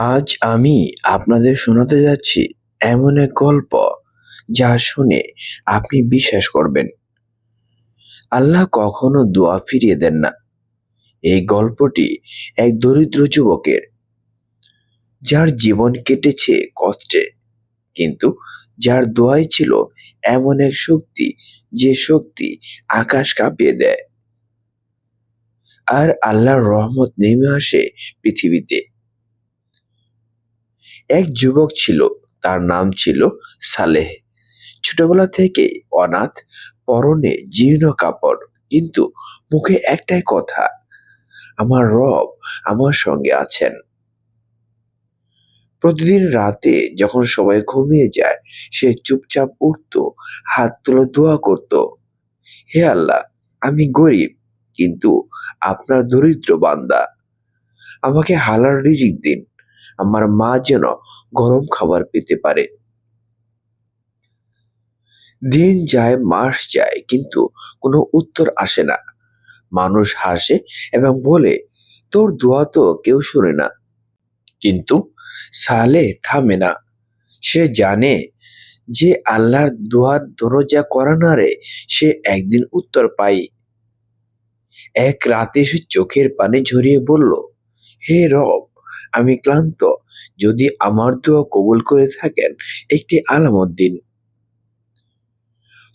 আজ আমি আপনাদের শোনাতে যাচ্ছি এমন এক গল্প যা শুনে আপনি বিশ্বাস করবেন। আল্লাহ কখনো দোয়া ফিরিয়ে দেন না। এই গল্পটি এক দরিদ্র যুবকের, যার জীবন কেটেছে কষ্টে, কিন্তু যার দোয়াই ছিল এমন এক শক্তি যে শক্তি আকাশ কাঁপিয়ে দেয়। আর আল্লাহর রহমত নেমে আসে পৃথিবীতে। এক যুবক ছিল, তার নাম ছিল সালেহ। ছোটবেলা থেকে অনাথ, পরনে জীর্ণ কাপড়, কিন্তু মুখে একটাই কথা, আমার রব আমার সঙ্গে আছেন। প্রতিদিন রাতে যখন সবাই ঘুমিয়ে যায়, সে চুপচাপ উঠত, হাত তুলে দোয়া করত, হে আল্লাহ, আমি গরিব, কিন্তু আপনার দরিদ্র বান্দা, আমাকে হালার রিজিক দিন। আমার মা যেন গরম খাবার পেতে পারে। দিন যায়, মাস যায়, কিন্তু কোনো উত্তর আসে না। মানুষ হাসে এবং বলে, তোর দোয়া তো কেউ শুনে না। কিন্তু সালে থামে না। সে জানে যে আল্লাহর দোয়ার দরজা করানারে সে একদিন উত্তর পাই এক রাতে সে চোখের পানি ঝরিয়ে বলল, হে রব আমি ক্লান্ত। যদি আমার দোয়া কবুল করে থাকেন, একটি আলামত দিন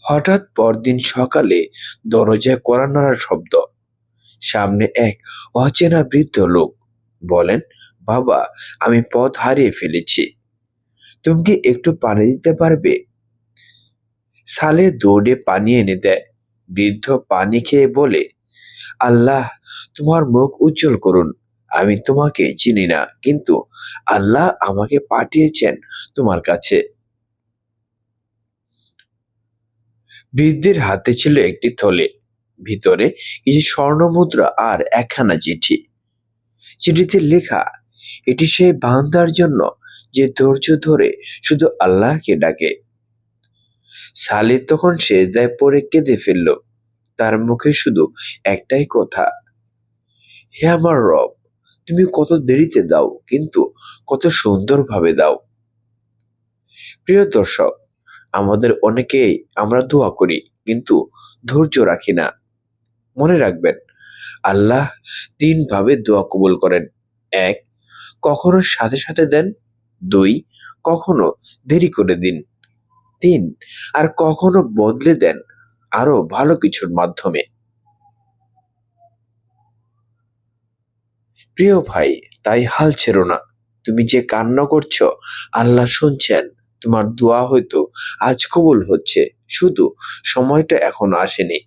হঠাৎ পরদিন সকালে দরজায় কড়া নাড়ার শব্দ। সামনে এক অচেনা বৃদ্ধ লোক বলেন, বাবা, আমি পথ হারিয়ে ফেলেছি। তুমি কি একটু পানি দিতে পারবে? সালে দৌড়ে পানি এনে দেয়। বৃদ্ধ পানি খেয়ে বলে, আল্লাহ, তোমার মুখ উজ্জ্বল করুন। আমি তোমাকে চিনি না, কিন্তু আল্লাহ আমাকে পাঠিয়েছেন তোমার কাছে। বৃদ্ধের হাতে ছিল একটি থলে, ভিতরে কিছু স্বর্ণ মুদ্রা আর একখানা চিঠি। চিঠিতে লেখা, এটি সেই বান্দার জন্য যে ধৈর্য ধরে শুধু আল্লাহকে ডাকে। সালিদ তখন সেজদায় পড়ে কেঁদে ফেলল, তার মুখে শুধু একটাই কথা, হে আমার রব তুমি কত দেরিতে দাও, কিন্তু কত সুন্দরভাবে দাও। প্রিয় দর্শক, আমাদের অনেকেই আমরা দোয়া করি, কিন্তু ধৈর্য রাখি না। মনে রাখবেন, আল্লাহ তিন ভাবে দোয়া কবুল করেন। এক, কখনো সাথে সাথে দেন। দুই, কখনো দেরি করে দিন। তিন, আর কখনো বদলে দেন আরও ভালো কিছুর মাধ্যমে। প্রিয় ভাই, তাই হাল ছেড়ো না। তুমি যে কান্না করছ, আল্লাহ শুনছেন। তোমার দোয়া হয়তো আজ কবুল হচ্ছে। শুধু সময়টা এখনও আসেনি।